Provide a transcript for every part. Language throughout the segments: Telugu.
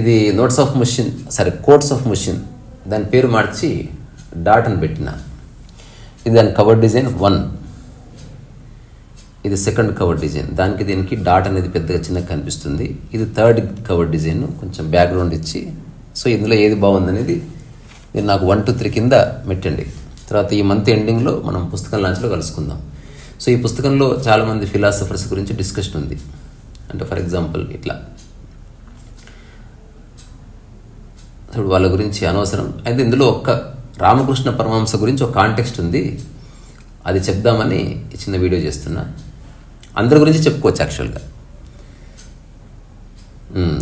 ఇది నోట్స్ ఆఫ్ ముషిన్ సారీ కోట్స్ ఆఫ్ ముషిన్ దాని పేరు మార్చి డాట్ అని పెట్టిన. ఇది దాని కవర్ డిజైన్ వన్ ఇది సెకండ్ కవర్ డిజైన్ దానికి దీనికి డాట్ అనేది పెద్దగా చిన్నగా కనిపిస్తుంది. ఇది థర్డ్ కవర్ డిజైన్ కొంచెం బ్యాక్గ్రౌండ్ ఇచ్చి సో ఇందులో ఏది బాగుందనేది మీరు నాకు వన్ టూ త్రీ కింద పెట్టండి. తర్వాత ఈ మంత్ ఎండింగ్లో మనం పుస్తకం లాంచ్లో కలుసుకుందాం. సో ఈ పుస్తకంలో చాలామంది ఫిలాసఫర్స్ గురించి డిస్కషన్ ఉంది. అంటే ఫర్ ఎగ్జాంపుల్ ఇట్లా. ఇప్పుడు వాళ్ళ గురించి అనవసరం. అయితే ఇందులో ఒక్క రామకృష్ణ పరమహంస గురించి ఒక కాంటెక్స్ట్ ఉంది. అది చెప్దామని చిన్న వీడియో చేస్తున్నా. అందరి గురించి చెప్పుకోవచ్చు యాక్చువల్గా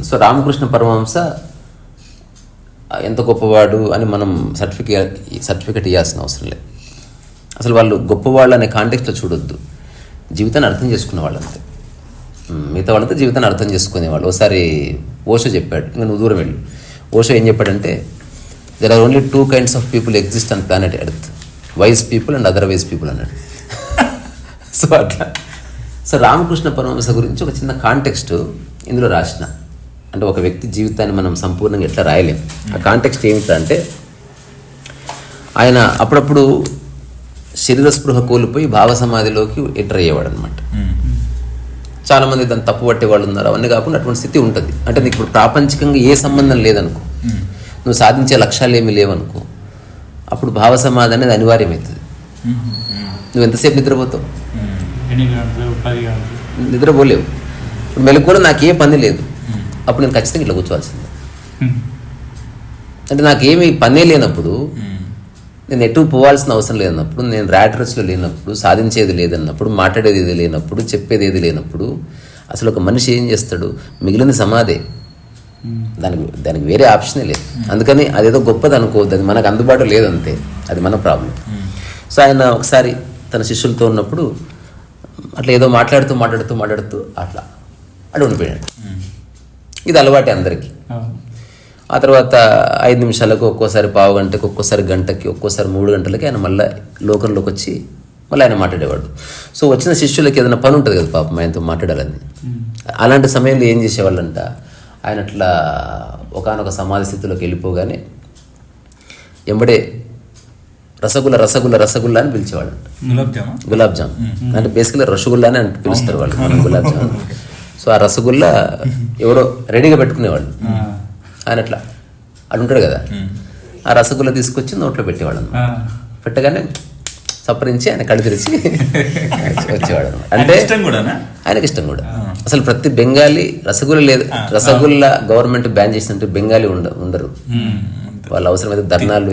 సో రామకృష్ణ పరమహంస ఎంత గొప్పవాడు అని మనం సర్టిఫికేట్ సర్టిఫికేట్ ఇవ్వాల్సిన అవసరం లేదు. అసలు వాళ్ళు గొప్పవాళ్ళు అనే కాంటెక్స్ట్లో చూడొద్దు. జీవితాన్ని అర్థం చేసుకునే వాళ్ళంతే. మిగతా వాళ్ళంతా జీవితాన్ని అర్థం చేసుకునేవాళ్ళు. ఒకసారి ఓషో చెప్పాడు ఇంకా నువ్వు దూరం వెళ్ళు. ఓషో ఏం చెప్పాడంటే there are only two kinds of people exist on planet Earth wise people and otherwise people అన్నాడు. సో అట్లా. సో రామకృష్ణ పరమహంస గురించి ఒక చిన్న కాంటెక్స్ట్ ఇందులో రాసిన. అంటే ఒక వ్యక్తి జీవితాన్ని మనం సంపూర్ణంగా ఎట్లా రాయలేం. ఆ కాంటెక్స్ట్ ఏమిటంటే ఆయన అప్పుడప్పుడు శరీర స్పృహ కోల్పోయి భావ సమాధిలోకి ఎంటర్ అయ్యేవాడు అనమాట చాలా మంది దాన్ని తప్పు పట్టే వాళ్ళు ఉన్నారు. అవన్నీ కాకుండా అటువంటి స్థితి ఉంటుంది. అంటే నీకు ఇప్పుడు ప్రాపంచికంగా ఏ సంబంధం లేదనుకో నువ్వు సాధించే లక్ష్యాలు ఏమీ లేవనుకో అప్పుడు భావ సమాధి అనేది అనివార్యమవుతుంది. నువ్వు ఎంతసేపు నిద్రపోతావు? నిద్రపోలేవు. ఇప్పుడు మెలకువలో నాకు ఏ పని లేదు. అప్పుడు నేను ఖచ్చితంగా ఇట్లా కూర్చోవాల్సిందే. అంటే నాకేమి పనే లేనప్పుడు నేను ఎటు పోవాల్సిన అవసరం లేనప్పుడు నేను ర్యాట్ రేస్లో లేనప్పుడు సాధించేది లేదన్నప్పుడు మాట్లాడేది ఏది లేనప్పుడు చెప్పేది ఏది లేనప్పుడు అసలు ఒక మనిషి ఏం చేస్తాడు? మిగిలిన సమాధే. దానికి దానికి వేరే ఆప్షనే లేదు. అందుకని అదేదో గొప్పది అనుకోవద్దు. అది మనకు అందుబాటులో లేదంతే అది మన ప్రాబ్లం. సో ఆయన ఒకసారి తన శిష్యులతో ఉన్నప్పుడు అట్లా ఏదో మాట్లాడుతూ మాట్లాడుతూ మాట్లాడుతూ అట్లా అటు ఉండిపోయాడు. ఇది అలవాటే అందరికీ. ఆ తర్వాత ఐదు నిమిషాలకు ఒక్కోసారి పావు గంటకి ఒక్కోసారి గంటకి ఒక్కోసారి మూడు గంటలకి ఆయన మళ్ళీ లోకంలోకి వచ్చి మళ్ళీ ఆయన మాట్లాడేవాడు. సో వచ్చిన శిష్యులకి ఏదైనా పని ఉంటుంది కదా పాపం ఆయనతో మాట్లాడాలని. అలాంటి సమయంలో ఏం చేసేవాళ్ళంట ఆయన అట్లా ఒకనొక సమాధి స్థితిలోకి వెళ్ళిపోగానే ఎంబడే రసగుల్ల రసగుల్ల రసగుల్ల అని పిలిచేవాళ్ళు గులాబ్ జామా? అంటే బేసికలీ రసగుల్లా అని పిలుస్తారు వాళ్ళు గులాబ్ జామ్. సో ఆ రసగుల్లా ఎవరో రెడీగా పెట్టుకునేవాళ్ళు. ఆయన అట్లా. అటు ఉంటాడు కదా. ఆ రసగుల్లా తీసుకొచ్చి నోట్లో పెట్టేవాడు. పెట్టగానే సప్పరించి ఆయన కళ్ళు తెరిచి వచ్చేవాడు. అంటే ఆయనకి ఇష్టం కూడా. అసలు ప్రతి బెంగాలీ రసగుల్ల లేదు. రసగుల్లా గవర్నమెంట్ బ్యాన్ చేసినట్టు బెంగాలీ ఉండ ఉండరు. వాళ్ళ అవసరమైతే ధర్నాలు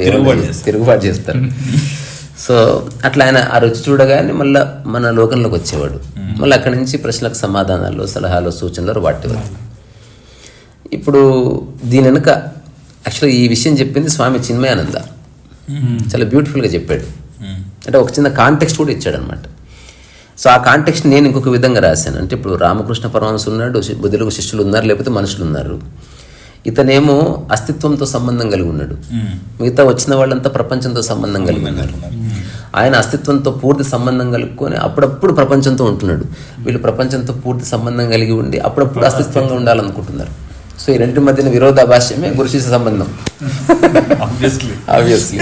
తిరుగుబాటు చేస్తారు. సో అట్లా ఆయన ఆ రుచి చూడగానే మళ్ళీ మన లోకంలోకి వచ్చేవాడు. మళ్ళీ అక్కడి నుంచి ప్రశ్నలకు సమాధానాలు సలహాలు సూచనలు వాటేవారు ఇప్పుడు దీని వెనుక యాక్చువల్గా ఈ విషయం చెప్పింది స్వామి చిన్మయానంద. చాలా బ్యూటిఫుల్గా చెప్పాడు. అంటే ఒక చిన్న కాంటెక్స్ట్ కూడా ఇచ్చాడు అనమాట సో ఆ కాంటెక్స్ట్ నేను ఇంకొక విధంగా రాశాను. అంటే ఇప్పుడు రామకృష్ణ పరమహంస ఉన్నాడు బుద్ధులకు శిష్యులు ఉన్నారు లేకపోతే మనుషులు ఉన్నారు. ఇతనేమో అస్తిత్వంతో సంబంధం కలిగి ఉన్నాడు. మిగతా వచ్చిన వాళ్ళంతా ప్రపంచంతో సంబంధం కలిగి ఉన్నారు. ఆయన అస్తిత్వంతో పూర్తి సంబంధం కలుపుకొని అప్పుడప్పుడు ప్రపంచంతో ఉంటున్నాడు. వీళ్ళు ప్రపంచంతో పూర్తి సంబంధం కలిగి ఉండి అప్పుడప్పుడు అస్తిత్వంగా ఉండాలనుకుంటున్నారు. సో ఈ రెండింటి మధ్యన విరోధాభాష్యమే గురు శిష్య సంబంధం ఆబ్వియస్లీ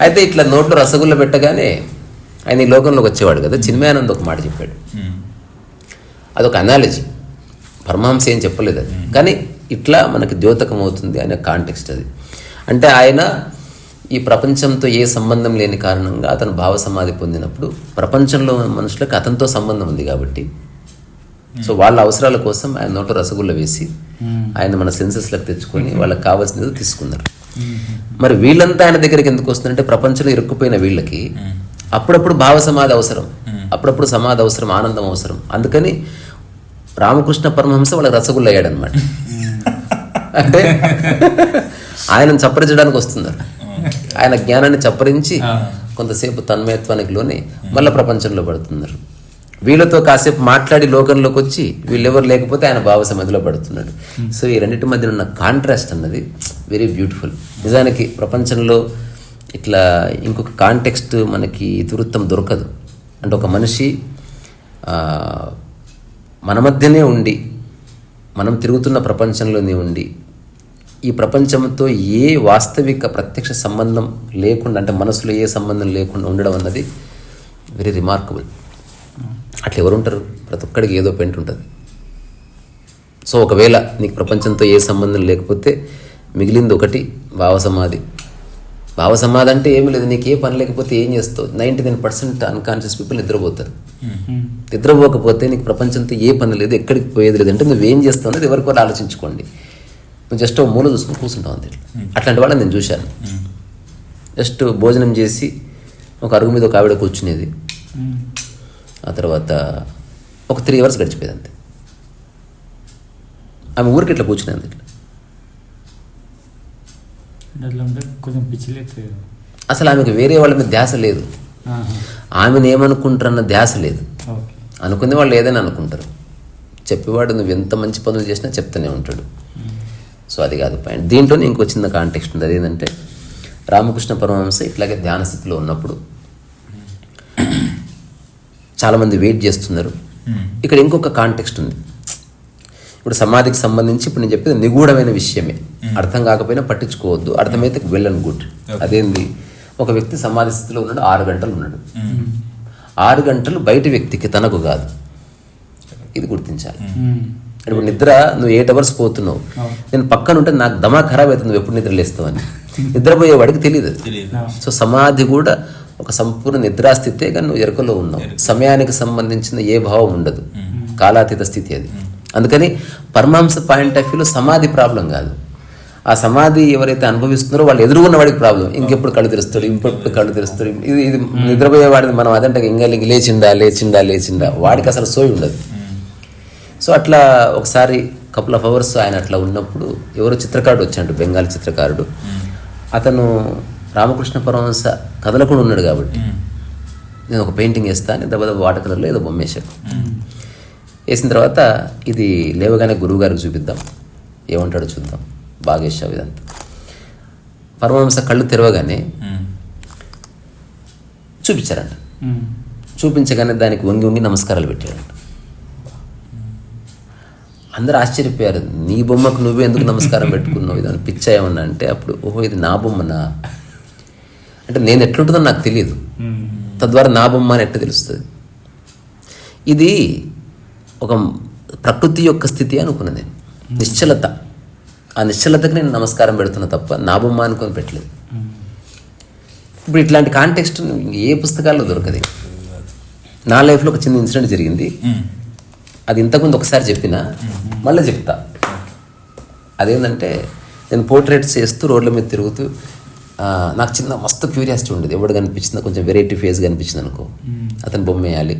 అయితే ఇట్లా నోట్లో రసగుల్ల పెట్టగానే ఆయన ఈ లోకంలోకి వచ్చేవాడు కదా. చిన్మయానంద్ ఒక మాట చెప్పాడు. అదొక అనాలజీ పరమహంస ఏం చెప్పలేదు అది. కానీ ఇట్లా మనకి ద్యోతకం అవుతుంది అనే కాంటెక్స్ట్ అది. అంటే ఆయన ఈ ప్రపంచంతో ఏ సంబంధం లేని కారణంగా అతను భావ సమాధి పొందినప్పుడు ప్రపంచంలో ఉన్న మనుషులకు అతనితో సంబంధం ఉంది కాబట్టి సో వాళ్ళ అవసరాల కోసం ఆయన నోట రసగుల్ల వేసి ఆయన మన సెన్సెస్లకు తెచ్చుకొని వాళ్ళకి కావాల్సినది తీసుకున్నారు. మరి వీళ్ళంతా ఆయన దగ్గరికి ఎందుకు వస్తుందంటే ప్రపంచంలో ఇరుక్కుపోయిన వీళ్ళకి అప్పుడప్పుడు భావ సమాధి అవసరం అప్పుడప్పుడు సమాధి అవసరం ఆనందం అవసరం. అందుకని రామకృష్ణ పరమహంస వాళ్ళకి రసగుల్ల అయ్యాడనమాట అంటే ఆయనను చప్పరించడానికి వస్తున్నారు. ఆయన జ్ఞానాన్ని చప్పరించి కొంతసేపు తన్మయత్వానికి లోని మళ్ళీ ప్రపంచంలో పడుతున్నారు. వీళ్ళతో కాసేపు మాట్లాడి లోకంలోకి వచ్చి వీళ్ళెవరు లేకపోతే ఆయన భావ సమాధిలో పడుతున్నాడు. సో ఈ రెండింటి మధ్య ఉన్న కాంట్రాస్ట్ అన్నది వెరీ బ్యూటిఫుల్ నిజానికి ప్రపంచంలో ఇట్లా ఇంకొక కాంటెక్స్ట్ మనకి ఇతివృత్తం దొరకదు. అంటే ఒక మనిషి మన మధ్యనే ఉండి మనం తిరుగుతున్న ప్రపంచంలోనే ఉండి ఈ ప్రపంచంతో ఏ వాస్తవిక ప్రత్యక్ష సంబంధం లేకుండా అంటే మనసులో ఏ సంబంధం లేకుండా ఉండడం అన్నది వెరీ రిమార్కబుల్ అట్లా ఎవరు ఉంటారు? ప్రతి ఒక్కడికి ఏదో పెంట్ ఉంటుంది. సో ఒకవేళ నీకు ప్రపంచంతో ఏ సంబంధం లేకపోతే మిగిలింది ఒకటి భావ సమాధి. భావ సమాధి అంటే ఏమీ లేదు. నీకు ఏ పని లేకపోతే ఏం చేస్తావు? Ninety nine percent unconscious people నిద్రపోతారు. నిద్రపోకపోతే నీకు ప్రపంచంతో ఏ పని లేదు ఎక్కడికి పోయేది లేదు. అంటే నువ్వేం చేస్తావు అనేది ఎవరికి వాళ్ళు ఆలోచించుకోండి. నువ్వు జస్ట్ మూల చూసుకుని కూర్చుంటావు అంతే. అట్లాంటి వాళ్ళని నేను చూశాను. జస్ట్ భోజనం చేసి ఒక అరుగు మీద ఒక ఆవిడ కూర్చునేది. ఆ తర్వాత ఒక త్రీ అవర్స్ గడిచిపోయేది అంతే ఆమె ఊరికి ఇట్లా కూర్చునేది ఇట్లా. కొంచెం పిచ్చిలేదు అసలు ఆమెకు వేరే వాళ్ళ మీద ధ్యాస లేదు. ఆమెను ఏమనుకుంటారన్న ధ్యాస లేదు. అనుకునే వాళ్ళు ఏదైనా అనుకుంటారు. చెప్పేవాడు నువ్వు ఎంత మంచి పనులు చేసినా చెప్తూనే ఉంటాడు. సో అది కాదు పాయింట్. దీంట్లోనే ఇంకో చిన్న కాంటెక్స్ట్ ఉంది అదేంటంటే రామకృష్ణ పరమహంస ఇట్లాగే ధ్యాన స్థితిలో ఉన్నప్పుడు చాలామంది వెయిట్ చేస్తున్నారు. ఇక్కడ ఇంకొక కాంటెక్స్ట్ ఉంది. ఇప్పుడు సమాధికి సంబంధించి ఇప్పుడు నేను చెప్పేది నిగూఢమైన విషయమే. అర్థం కాకపోయినా పట్టించుకోవద్దు. అర్థమైతే వెల్ అండ్ గుడ్. అదేంది? ఒక వ్యక్తి సమాధి స్థితిలో ఉన్నాడు ఆరు గంటలు ఉన్నాడు. ఆరు గంటలు బయట వ్యక్తికి తనకు కాదు. ఇది గుర్తించాలి. ఇప్పుడు నిద్ర నువ్వు ఎయిట్ అవర్స్ పోతున్నావు. నేను పక్కన ఉంటే నాకు దమా ఖరాబ్ అవుతుంది నువ్వు ఎప్పుడు నిద్ర లేస్తావు అని నిద్రపోయేవాడికి. తెలియదు సో సమాధి కూడా ఒక సంపూర్ణ నిద్రాస్థితే కానీ నువ్వు ఎరుకలో ఉన్నావు. సమయానికి సంబంధించిన ఏ భావం ఉండదు. కాలాతీత స్థితి అది. అందుకని పరమాంస పాయింట్ ఆఫ్ వ్యూలో సమాధి ప్రాబ్లం కాదు. ఆ సమాధి ఎవరైతే అనుభవిస్తున్నారో వాళ్ళు ఎదురుగున్న వాడికి ప్రాబ్లం. ఇంకెప్పుడు కళ్ళు తెరుస్తాడు ఇంకెప్పుడు కళ్ళు తెరుస్తాడు. ఇది ఇది నిద్రపోయేవాడిని మనం అదంటే ఇంకా ఇంక లేచిండా లేచిండా లేచిండా. వాడికి అసలు సోయి ఉండదు. సో అట్లా ఒకసారి కపుల్ ఆఫ్ అవర్స్ ఆయన అట్లా ఉన్నప్పుడు ఎవరో చిత్రకారుడు వచ్చాడు బెంగాల్ చిత్రకారుడు. అతను రామకృష్ణ పరమహంస కదలకుండా ఉన్నాడు కాబట్టి. నేను ఒక పెయింటింగ్ వేస్తాను దెబ్బ దెబ్బ వాటర్ కలర్లో ఏదో బొమ్మ వేసాడు వేసిన తర్వాత ఇది లేవగానే గురువు గారికి చూపిద్దాం. ఏమంటాడో చూద్దాం. బాగా వేసావు ఇదంతా. పరమహంస కళ్ళు తెరవగానే చూపించారంట. చూపించగానే దానికి వంగి వంగి నమస్కారాలు పెట్టాడంట అందరూ ఆశ్చర్యపోయారు. నీ బొమ్మకు నువ్వే ఎందుకు నమస్కారం పెట్టుకున్నావు? ఇదని పిచ్చ ఏమన్నా అంటే అప్పుడు ఓహో ఇది నా బొమ్మనా? అంటే నేను ఎట్లుంటుందో నాకు తెలియదు. తద్వారా నా బొమ్మ అని ఎట్లా తెలుస్తుంది? ఇది ఒక ప్రకృతి యొక్క స్థితి అనుకున్నాను నేను. నిశ్చలత. ఆ నిశ్చలతకి నేను నమస్కారం పెడుతున్నా తప్ప నా బొమ్మ అనుకొని పెట్టలేదు. ఇప్పుడు ఇట్లాంటి కాంటెక్స్ట్ ఏ పుస్తకాల్లో దొరకదు. నా లైఫ్లో ఒక చిన్న ఇన్సిడెంట్ జరిగింది. అది ఇంతకుముందు ఒకసారి చెప్పిన మళ్ళీ చెప్తా. అదేంటంటే నేను పోర్ట్రేట్స్ చేస్తూ రోడ్ల మీద తిరుగుతూ నాకు చిన్న మస్తు క్యూరియాసిటీ ఉండేది. ఎవడు కనిపించిందో కొంచెం వెరైటీ ఫేస్ కనిపించింది అనుకో. అతను బొమ్మ వేయాలి.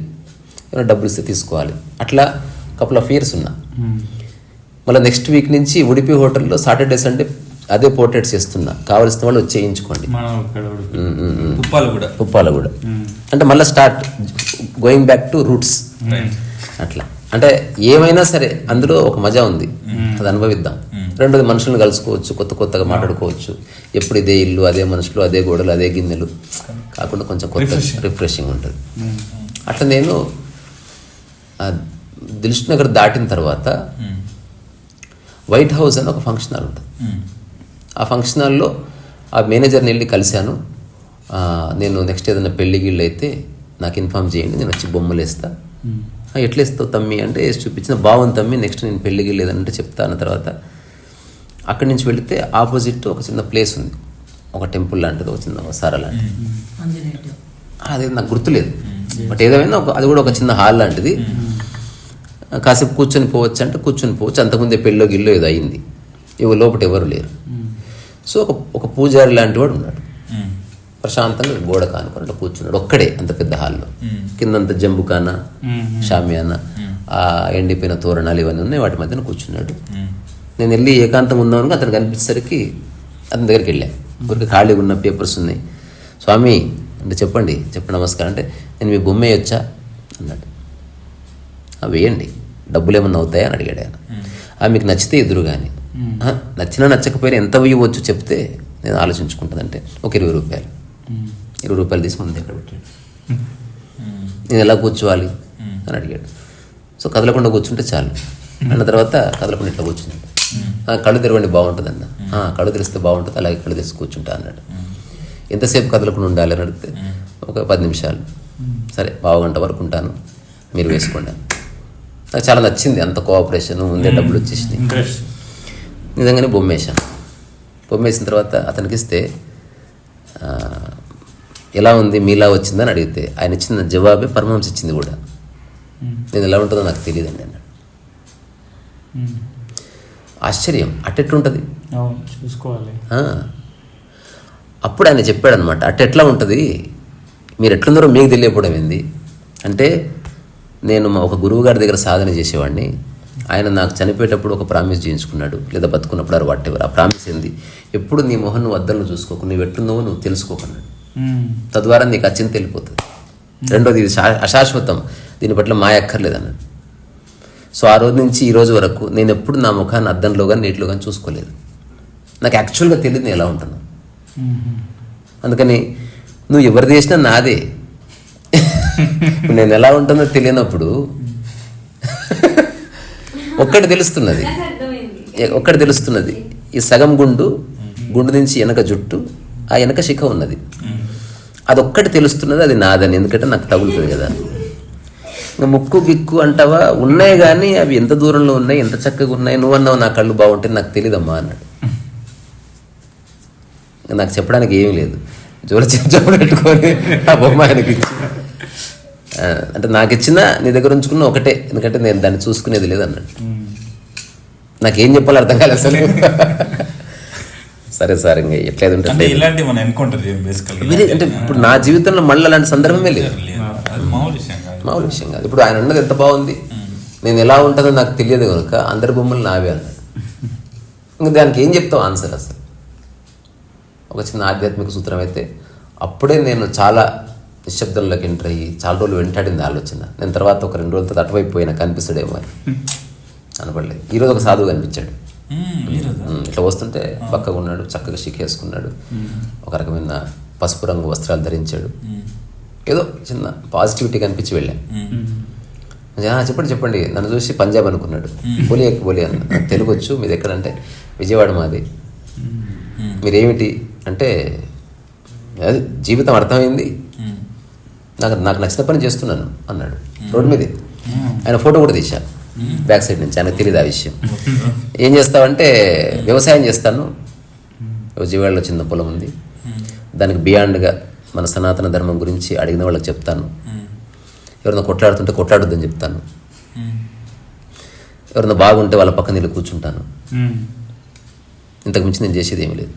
ఏమైనా డబ్బులు ఇస్తే తీసుకోవాలి. అట్లా కపుల్ ఆఫ్ ఇయర్స్ ఉన్నా. మళ్ళీ నెక్స్ట్ వీక్ నుంచి ఉడిపి హోటల్లో సాటర్డే సండే అదే పోర్ట్రేట్స్ చేస్తున్నా. కావాల్సిన వాళ్ళు వచ్చి చేయించుకోండి. ఉప్పాలు కూడా. ఉప్పాల కూడా. అంటే మళ్ళీ start going back to roots అట్లా. అంటే ఏమైనా సరే అందులో ఒక మజా ఉంది. అది అనుభవిద్దాం. రెండోది మనుషులను కలుసుకోవచ్చు కొత్త కొత్తగా మాట్లాడుకోవచ్చు. ఎప్పుడు ఇదే ఇల్లు అదే మనుషులు అదే గోడలు అదే గిన్నెలు. కాకుండా కొంచెం కొత్త రిఫ్రెషింగ్ ఉంటుంది. అట్లా నేను దిల్ష్ నగర్ దాటిన తర్వాత వైట్ హౌస్ అని ఒక ఫంక్షన్ హాల్ ఉంటుంది. ఆ ఫంక్షన్ హాల్లో ఆ మేనేజర్ని వెళ్ళి కలిశాను. నేను నెక్స్ట్ ఏదైనా పెళ్ళి గిళ్ళు అయితే నాకు ఇన్ఫామ్ చేయండి నేను వచ్చి బొమ్మలు వేస్తా. "ఆ, ఎట్లా వేస్తావు తమ్మి అంటే చూపించిన బాగుంది తమ్మి నెక్స్ట్ నేను పెళ్ళి గిళ్ళు ఏదంటే చెప్తాను తర్వాత అక్కడి నుంచి వెళితే ఆపోజిట్ ఒక చిన్న ప్లేస్ ఉంది. ఒక టెంపుల్ లాంటిది ఒక చిన్న వసార లాంటిది. అది నాకు గుర్తులేదు. బట్ ఏదైనా ఒక అది కూడా ఒక చిన్న హాల్ లాంటిది. కాసేపు కూర్చొని పోవచ్చు అంటే కూర్చొని పోవచ్చు. అంతకుముందే పెళ్ళో గిల్లో ఏదో అయింది. ఇవి లోపల ఎవరు లేరు. సో ఒక ఒక పూజారి లాంటి వాడు ఉన్నాడు. ప్రశాంతంగా గోడ కానుకుంటూ కూర్చున్నాడు. ఒక్కడే అంత పెద్ద హాల్లో. కిందంత జంబుకాన షామియాన ఆ ఎండిపోయిన తోరణాలు ఇవన్నీ ఉన్నాయి. వాటి మధ్యన కూర్చున్నాడు. నేను వెళ్ళి ఏకాంతం ఉందామని అతను కనిపించేసరికి అతని దగ్గరికి వెళ్ళాను ఊరికి ఖాళీగా ఉన్న పేపర్స్ ఉన్నాయి. స్వామి అంటే చెప్పండి చెప్పండి నమస్కారం. అంటే నేను మీ బొమ్మ వేయొచ్చా అన్నాడు. "ఆ, వేయండి. డబ్బులు ఏమన్నా అవుతాయా? అని అడిగాడు ఆయన. "ఆ, మీకు నచ్చితే ఎదురు కానీ నచ్చినా నచ్చకపోయినా ఎంత వేయవచ్చు చెప్తే నేను ఆలోచించుకుంటానంటే ఒక ఇరవై రూపాయలు. ఇరవై రూపాయలు తీసి ముందు ఎక్కడ పెట్టాడు? నేను ఎలా కూర్చోవాలి? అని అడిగాడు. సో కదలకుండా కూర్చుంటే చాలు. అన్న తర్వాత కదలకుండా ఇట్లా కూర్చున్నాడు. "ఆ, కళ్ళు తెరవండి బాగుంటుంది అన్న "ఆ, కళ్ళు తెరిస్తే బాగుంటుంది అలాగే కళ్ళు తెరిచి కూర్చుంటా అన్నాడు. ఎంతసేపు కదలకుండా ఉండాలి అని అడిగితే ఒక పది నిమిషాలు. సరే గంట వరకు ఉంటాను. మీరు వేసుకోండి. నాకు చాలా నచ్చింది అంత కోఆపరేషన్ ముందే డబ్బులు వచ్చేసినాయి. ఇంట్రెస్ట్ నిజంగానే బొమ్మ వేసాను బొమ్మ వేసిన తర్వాత అతనికి ఇస్తే ఎలా ఉంది మీలా వచ్చిందని అడిగితే ఆయన ఇచ్చిన జవాబే పరమహంస ఇచ్చింది కూడా. నేను ఎలా ఉంటుందో నాకు తెలియదండి అన్నాడు. ఆశ్చర్యం. అట్టెట్లుంటుంది చూసుకోవాలి. అప్పుడు ఆయన చెప్పాడనమాట అట్ట ఎట్లా ఉంటుంది? మీరు ఎట్లున్నారో మీకు తెలియకపోవడం ఏంది? అంటే నేను మా ఒక గురువు గారి దగ్గర సాధన చేసేవాడిని. ఆయన నాకు చనిపోయేటప్పుడు ఒక ప్రామిస్ చేయించుకున్నాడు లేదా బతుకున్నప్పుడు అది వాటెవర్ ఆ ప్రామిస్ ఏంది? ఎప్పుడు నీ మొహం నువ్వు అద్దంలో చూసుకోకు నువ్వు ఎట్లున్నావో నువ్వు తెలుసుకోకున్నాడు. తద్వారా నీకు అచ్చింది తెలిపోతుంది రెండోది ఇది అశాశ్వతం. దీని పట్ల మాయక్కర్లేదు అన్నాడు. సో ఆ రోజు నుంచి ఈ రోజు వరకు నేను ఎప్పుడు నా ముఖాన్ని అద్దంలో కానీ నీటిలో కానీ చూసుకోలేదు. నాకు యాక్చువల్గా తెలియదు నేను ఎలా మ్మ్. అందుకని నువ్వు ఎవరు చేసినా నాదే. నేను ఎలా ఉంటుందో తెలియనప్పుడు ఒక్కటి తెలుస్తున్నది. ఒక్కటి తెలుస్తున్నది. ఈ సగం గుండు గుండు నుంచి వెనక జుట్టు ఆ వెనక శిఖ ఉన్నది. అదొక్కటి తెలుస్తున్నది అది నాదని. ఎందుకంటే నాకు తగులుతుంది కదా. ముక్కు గిక్కు అంటావా? ఉన్నాయి కానీ అవి ఎంత దూరంలో ఉన్నాయి ఎంత చక్కగా ఉన్నాయి? నువ్వు అన్నావు నా కళ్ళు బాగుంటాయి నాకు తెలియదమ్మా అన్నాడు. నాకు చెప్పడానికి ఏమీ లేదు. జోల చెంచా పెట్టుకొని ఆ బొమ్మ ఆయనకి అంటే నాకు ఇచ్చిన నీ దగ్గర ఉంచుకున్న ఒకటే ఎందుకంటే నేను దాన్ని చూసుకునేది లేదు అన్నాడు మ్మ్. నాకేం చెప్పాలో అర్థం కాలేదు అసలు. సరే సార్ ఇంకా ఎట్లయితే అంటే ఉంటుంది అంటే ఇప్పుడు నా జీవితంలో మళ్ళీ అలాంటి సందర్భమే లేదు. మామూలు విషయం కాదు. ఇప్పుడు ఆయన ఉన్నది ఎంత బాగుంది? నేను ఎలా ఉంటుందో నాకు తెలియదు కనుక అందరి బొమ్మలు నావే అన్నాడు. ఇంకా దానికి ఏం చెప్తావు ఆన్సర్ అసలు? ఒక చిన్న ఆధ్యాత్మిక సూత్రం అయితే అప్పుడే నేను చాలా నిశ్శబ్దంలోకి ఎంటర్ అయ్యి చాలా రోజులు వెంటాడింది ఆలోచన. నేను తర్వాత ఒక రెండు రోజులతో అటువైపు పోయినా కనిపిస్తాడేమో అని. అనపడలేదు ఈరోజు ఒక సాధువు కనిపించాడు. ఇట్లా వస్తుంటే పక్కగా ఉన్నాడు చక్కగా షికేసుకున్నాడు. ఒక రకమైన పసుపు రంగు వస్త్రాలు ధరించాడు. ఏదో చిన్న పాజిటివిటీ కనిపించి వెళ్ళాం. మ్మ్. "ఆ, చెప్పండి చెప్పండి. నన్ను చూసి పంజాబ్ అనుకున్నాడు. బోలి బోలి అన్న. "నాకు తెలుగు వచ్చు మీది ఎక్కడంటే విజయవాడ మాది. మీరేమిటి? అంటే అది జీవితం అర్థమైంది. నాకు నాకు నచ్చిన పని చేస్తున్నాను అన్నాడు. రోడ్డు మీదే. ఆయన ఫోటో కూడా తీశా. బ్యాక్ సైడ్ నుంచి ఆయనకు తెలియదు ఆ విషయం. ఏం చేస్తావంటే వ్యవసాయం చేస్తాను. విజయవాడలో చిన్న పొలం ఉంది. దానికి బియాండ్గా మన సనాతన ధర్మం గురించి అడిగిన వాళ్ళకి చెప్తాను. ఎవరైనా కొట్లాడుతుంటే కొట్లాడొద్దని చెప్తాను. ఎవరైనా బాగుంటే వాళ్ళ పక్కన వెళ్ళి కూర్చుంటాను. ఇంతకు మించి నేను చేసేది ఏమీ లేదు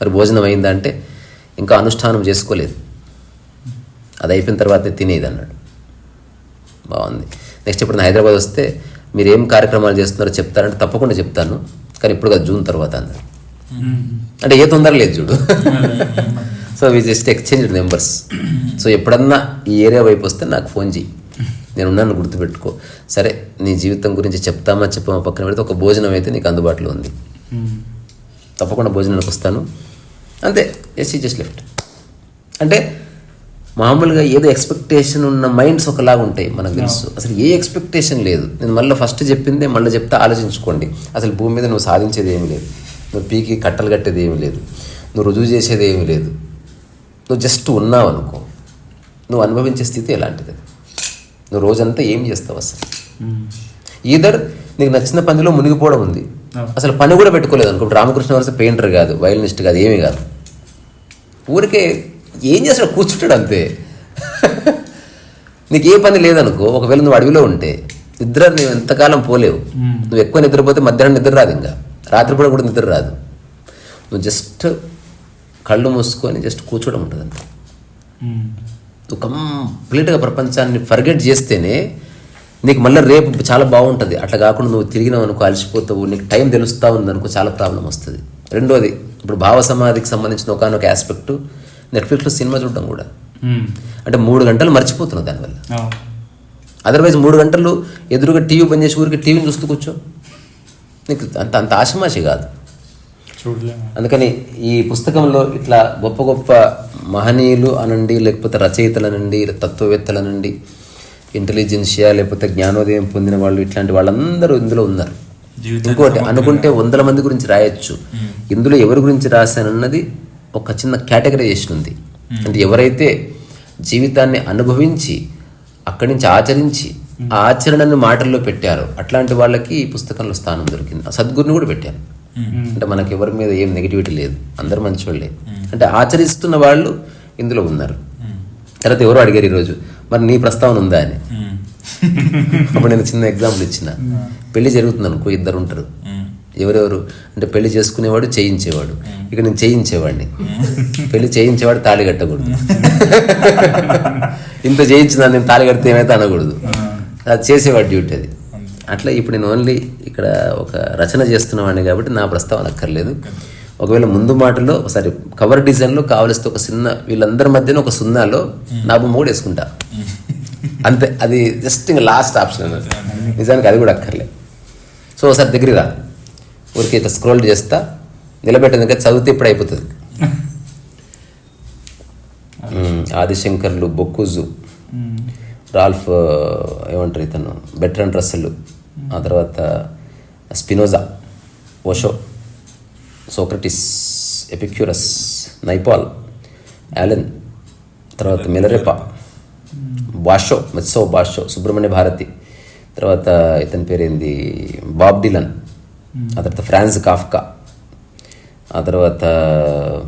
మరి భోజనం అయిందా అంటే ఇంకా అనుష్ఠానం చేసుకోలేదు అది అయిపోయిన తర్వాతే తినేది అన్నాడు బాగుంది నెక్స్ట్ ఇప్పుడు హైదరాబాద్ వస్తే మీరు ఏం కార్యక్రమాలు చేస్తున్నారో చెప్తారంటే తప్పకుండా చెప్తాను కానీ ఇప్పుడు కాదు జూన్ తర్వాత అన్నాడు. అంటే ఏ తొందర లేదు చూడు so we just exchange numbers so ఎప్పుడన్నా ఈ ఏరియా వైపు వస్తే నాకు ఫోన్ చేయి నేను ఉన్నాను గుర్తుపెట్టుకో. సరే నీ జీవితం గురించి చెప్తామా చెప్పమా పక్కన పెడితే ఒక భోజనం అయితే నీకు అందుబాటులో ఉంది. తప్పకుండా భోజనానికి వస్తాను. అంతే ఎస్ జస్ట్ లెఫ్ట్ అంటే మామూలుగా ఏదో ఎక్స్పెక్టేషన్ ఉన్న మైండ్స్ ఒకలాగా ఉంటాయి మనకు తెలుసు. అసలు ఏ ఎక్స్పెక్టేషన్ లేదు. నేను మళ్ళీ ఫస్ట్ చెప్పిందే మళ్ళీ చెప్తే ఆలోచించుకోండి. అసలు భూమి మీద నువ్వు సాధించేది ఏమీ లేదు. నువ్వు పీకి కట్టలు కట్టేది ఏమీ లేదు. నువ్వు రుజువు చేసేది ఏమీ లేదు. నువ్వు జస్ట్ ఉన్నావు అనుకో. నువ్వు అనుభవించే స్థితి ఎలాంటిది? నువ్వు రోజంతా ఏం చేస్తావు అసలు. ఈధర్ నీకు నచ్చిన పనిలో మునిగిపోవడం ఉంది. అసలు పని కూడా పెట్టుకోలేదు అనుకో. రామకృష్ణ వరుస పెయింటర్ కాదు వయలినిస్ట్ కాదు ఏమీ కాదు. ఊరికే ఏం చేస్తాడు కూర్చుంటాడు అంతే. నీకు ఏ పని లేదనుకో ఒకవేళ నువ్వు అడవిలో ఉంటే నిద్ర నువ్వు ఎంతకాలం పోలేవు. మ్మ్. నువ్వు ఎక్కువ నిద్రపోతే మధ్యాహ్నం నిద్ర రాదు ఇంకా. రాత్రిపూట కూడా నిద్ర రాదు. నువ్వు జస్ట్ కళ్ళు మూసుకొని జస్ట్ కూర్చోవడం ఉంటుంది అంతే. నువ్వు కంప్లీట్గా ప్రపంచాన్ని ఫర్గెట్ చేస్తేనే నీకు మళ్ళీ రేపు చాలా బాగుంటుంది. అట్లా కాకుండా నువ్వు తిరిగినావు అనుకో అలసిపోతావు నీకు టైం తెలుస్తూ ఉంది అనుకో చాలా ప్రాబ్లం వస్తుంది. రెండోది ఇప్పుడు భావ సమాధికి సంబంధించిన ఒకనొక ఆస్పెక్ట్ నెట్ఫ్లిక్స్లో సినిమా చూడడం కూడా. అంటే మూడు గంటలు మర్చిపోతున్నావు దానివల్ల. అదర్వైజ్ మూడు గంటలు ఎదురుగా టీవీ బంద్ చేసి ఊరికి టీవీని చూస్తూ కూర్చో. నీకు అంత అంత ఆశమాషి కాదు. అందుకని ఈ పుస్తకంలో ఇట్లా గొప్ప గొప్ప మహనీయులు అనండి లేకపోతే రచయితలు అనండి తత్వవేత్తలు అనండి ఇంటెలిజెన్షియా లేకపోతే జ్ఞానోదయం పొందిన వాళ్ళు ఇట్లాంటి వాళ్ళందరూ ఇందులో ఉన్నారు. ఇంకోటి అనుకుంటే వందల మంది గురించి రాయొచ్చు. ఇందులో ఎవరి గురించి రాశానన్నది ఒక చిన్న కేటగరైజేషన్ ఉంది. అంటే ఎవరైతే జీవితాన్ని అనుభవించి అక్కడి నుంచి ఆచరించి ఆ ఆచరణను మాటల్లో పెట్టారో అట్లాంటి వాళ్ళకి ఈ పుస్తకంలో స్థానం దొరికింది. ఆ సద్గురుని కూడా పెట్టాను అంటే మనకి ఎవరి మీద ఏం నెగిటివిటీ లేదు. అందరు మంచివాళ్ళే అంటే ఆచరిస్తున్న వాళ్ళు ఇందులో ఉన్నారు. తర్వాత ఎవరు అడిగారు ఈరోజు? మరి నీ ప్రస్తావన ఉందా? అని. అప్పుడు నేను చిన్న ఎగ్జాంపుల్ ఇచ్చిన. పెళ్ళి జరుగుతుంది అనుకో ఇద్దరు ఉంటారు. ఎవరెవరు? అంటే పెళ్ళి చేసుకునేవాడు చేయించేవాడు. ఇక నేను చేయించేవాడిని. పెళ్ళి చేయించేవాడు తాళి కట్టకూడదు. ఇంత చేయించిన నేను తాళి కడితే ఏమైతే అనకూడదు. అది చేసేవాడు డ్యూటీ అది. అట్లా ఇప్పుడు నేను ఓన్లీ ఇక్కడ ఒక రచన చేస్తున్నవాడిని కాబట్టి నా ప్రస్తావన అక్కర్లేదు. ఒకవేళ ముందు మాటలో ఒకసారి కవర్ డిజైన్లో కావలిస్తే ఒక చిన్న వీళ్ళందరి మధ్యన ఒక సున్నాలో నా బొమ్మ కూడా వేసుకుంటా. అంతే అది జస్ట్ ఇంకా లాస్ట్ ఆప్షన్ అన్నది నిజానికి అది కూడా అక్కర్లే. సో ఒకసారి దగ్గరికి రా. ఊరికి ఇట్లా స్క్రోల్ చేస్తా. నిలబెట్టేందుకే చదివితే ఇప్పుడు అయిపోతుంది. ఆదిశంకర్లు బొక్కుజు రాల్ఫ్ ఏమంటారు ఇతను? బెట్రన్ రస్సెల్ ఆ తర్వాత Spinoza Osho Socrates Epicurus Naipaul Allen తర్వాత మిలరెపా బాషో మెత్సో బాషో సుబ్రహ్మణ్య భారతి తర్వాత ఇతని పేరేంది బాబ్ డిలన్ ఆ తర్వాత ఫ్రాన్స్ కాఫ్కా ఆ తర్వాత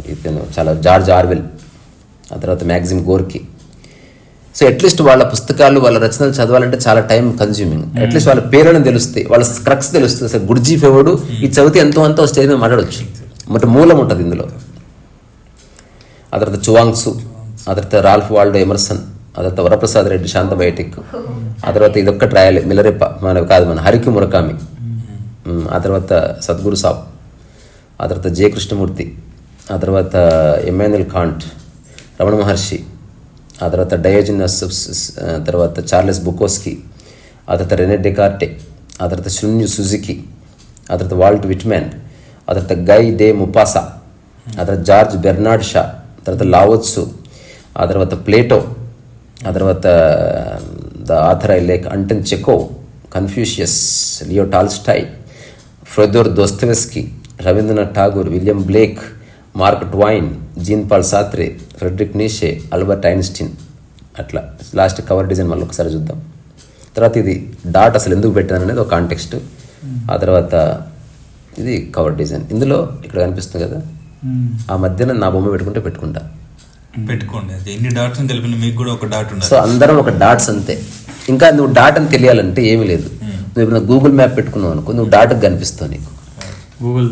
ఇతను చాలా జార్జ్ ఆర్వెల్ ఆ తర్వాత మ్యాగ్జిమ్ గోర్కి సో అట్లీస్ట్ వాళ్ళ పుస్తకాలు వాళ్ళ రచనలు చదవాలంటే చాలా టైం కన్జ్యూమింగ్ అట్లీస్ట్ వాళ్ళ పేర్లను తెలుస్తాయి వాళ్ళ స్క్రక్స్ తెలుస్తుంది అసలు గుర్జీ ఫేవడు ఈ చదివితే ఎంతో అంత స్టేజ్ మీద మాట్లాడవచ్చు మొట్ట మూలం ఉంటుంది ఇందులో. ఆ తర్వాత చువాంగ్సు ఆ తర్వాత రాల్ఫ్ వాల్డో ఎమర్సన్ ఆ తర్వాత వరప్రసాద్ రెడ్డి శాంత బయోటిక్ ఆ తర్వాత ఇదొక్క ట్రయల్ మిలరెప్ప మన కాదు మన హరికి మురకామి. ఆ తర్వాత సద్గురు సాబ్. ఆ తర్వాత జే కృష్ణమూర్తి ఆ తర్వాత ఎమాన్యుల్ కాంట్ రమణ మహర్షి. ఆ తర్వాత డయోజినస్ తర్వాత చార్లెస్ బుకోస్కి ఆ తర్వాత రెనే డెకార్టే ఆ తర్వాత శూన్యు సుజుకి ఆ తర్వాత వాల్ట్ విట్మెన్ ఆ తర్వాత గై డే ముపాసా ఆ తర్వాత జార్జ్ బెర్నాడ్ షా తర్వాత లావోత్సు ఆ తర్వాత ప్లేటో ఆ తర్వాత the author I like Anton Chekhov Confucius Leo Tolstoy Fyodor Dostoevsky Rabindranath Tagore William Blake Mark Twain Jean Paul Sartre Friedrich Nietzsche Albert Einstein. అట్లా. లాస్ట్ కవర్ డిజైన్ మళ్ళీ ఒకసారి చూద్దాం. తర్వాత ఇది డాట్ అసలు ఎందుకు పెట్టాను అనేది ఒక కాంటెక్స్ట్ ఆ తర్వాత ఇది కవర్ డిజైన్. ఇందులో ఇక్కడ కనిపిస్తుంది కదా? ఆ మధ్యన నా బొమ్మ పెట్టుకుంటే పెట్టుకుంటా. పెట్టుకోండి. ఎన్ని డాట్స్ తెలిపిన మీకు కూడా ఒక డాట్ సో అందరం ఒక డాట్స్ అంతే. ఇంకా నువ్వు డాట్ అని తెలియాలంటే ఏమీ లేదు. నువ్వు గూగుల్ మ్యాప్ పెట్టుకున్నావు అనుకో నువ్వు డాట్కి కనిపిస్తావు నీకు. గూగుల్.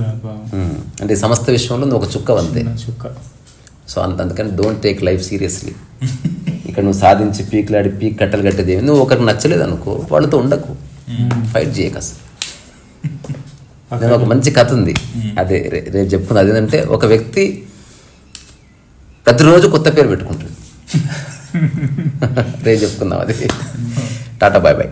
అంటే సమస్త విషయంలో నువ్వు ఒక చుక్క అంతే చుక్క. సో అంత అందుకని డోంట్ టేక్ లైఫ్ సీరియస్లీ ఇక్కడ నువ్వు సాధించి పీక్లాడి పీక్ కట్టలు కట్టేది ఏమి? నువ్వు ఒకరికి నచ్చలేదు అనుకో వాళ్ళతో ఉండకు. ఫైట్ చేయక అసలు. నేను ఒక మంచి కథ ఉంది. అదే రేపు చెప్పుకుంది అదేంటంటే ఒక వ్యక్తి ప్రతిరోజు కొత్త పేరు పెట్టుకుంటుంది. రేపు చెప్పుకుందాం అది. Tata bye bye.